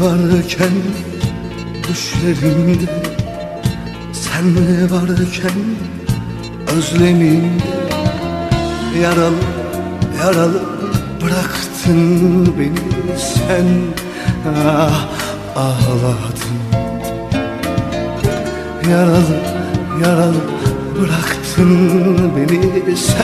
varken düşlerimde? Sen varken özlemimde Yaralı yaralı bıraktın beni? Sen Ah ağladın. Yaralı yaralı bıraktın beni. Sen